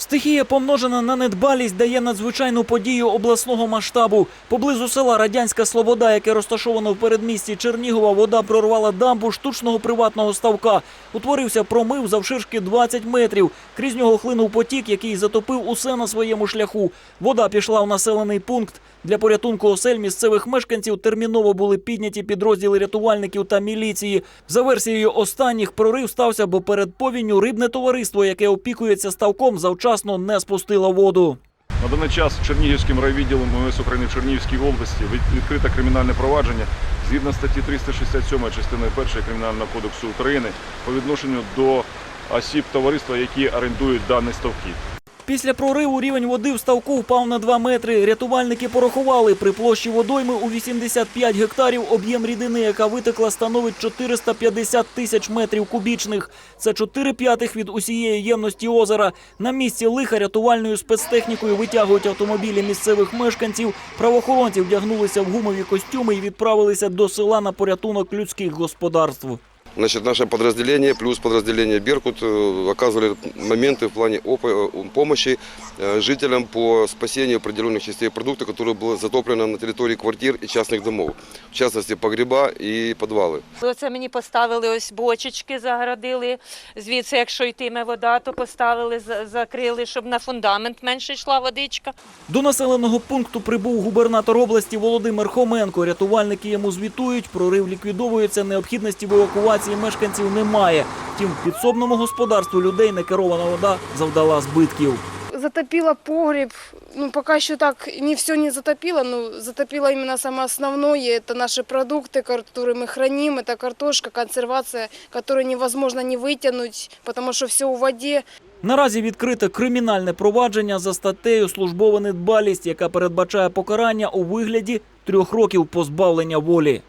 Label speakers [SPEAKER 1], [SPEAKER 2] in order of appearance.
[SPEAKER 1] Стихія, помножена на недбалість, дає надзвичайну подію обласного масштабу. Поблизу села Радянська Слобода, яке розташовано в передмісті Чернігова, вода прорвала дамбу штучного приватного ставка. Утворився промив завширшки 20 метрів. Крізь нього хлинув потік, який затопив усе на своєму шляху. Вода пішла в населений пункт. Для порятунку осель місцевих мешканців терміново були підняті підрозділи рятувальників та міліції. За версією останніх, прорив стався, бо перед повінню рибне товариство, яке опікується ставком, завчасно не спустила воду.
[SPEAKER 2] На даний час Чернігівським райвідділом МВС України в Чернігівській області відкрите кримінальне провадження згідно статті 367 частини 1 Кримінального кодексу України по відношенню до осіб товариства, які орендують дані ставки.
[SPEAKER 1] Після прориву рівень води в ставку впав на 2 метри. Рятувальники порахували, при площі водойми у 85 гектарів об'єм рідини, яка витекла, становить 450 тисяч метрів кубічних. Це 4 п'ятих від усієї ємності озера. На місці лиха рятувальною спецтехнікою витягують автомобілі місцевих мешканців. Правоохоронці вдягнулися в гумові костюми і відправилися до села на порятунок людських господарств.
[SPEAKER 3] Значит, наше подразделение плюс подразделение «Беркут» э, оказывали моменты в плане оп- э, помощи э, жителям по спасению определенных частей продукта, которые было затоплено на территории квартир и частных домов. В частности, погреба и подвалы.
[SPEAKER 4] Оце мені поставили ось бочечки, загородили. Звідси, якщо йтиме вода, то поставили, за- закрили, щоб на фундамент менше йшла водичка.
[SPEAKER 1] До населеного пункту прибув губернатор області Володимир Хоменко. Рятувальники йому звітують, прорив ліквідовується, необхідності в евакуації мешканців немає. Втім, підсобному господарству людей некерована вода завдала збитків.
[SPEAKER 5] Затопило погреб. Ну, пока еще так не все не затопило, но затопило именно самое основное. Это наши продукты, которые мы храним. Это картошка, консервация, которую невозможно не вытянуть, потому что все в воде.
[SPEAKER 1] Наразі відкрите кримінальне провадження за статтею службова недбалість, яка передбачає покарання у вигляді трьох років позбавлення волі.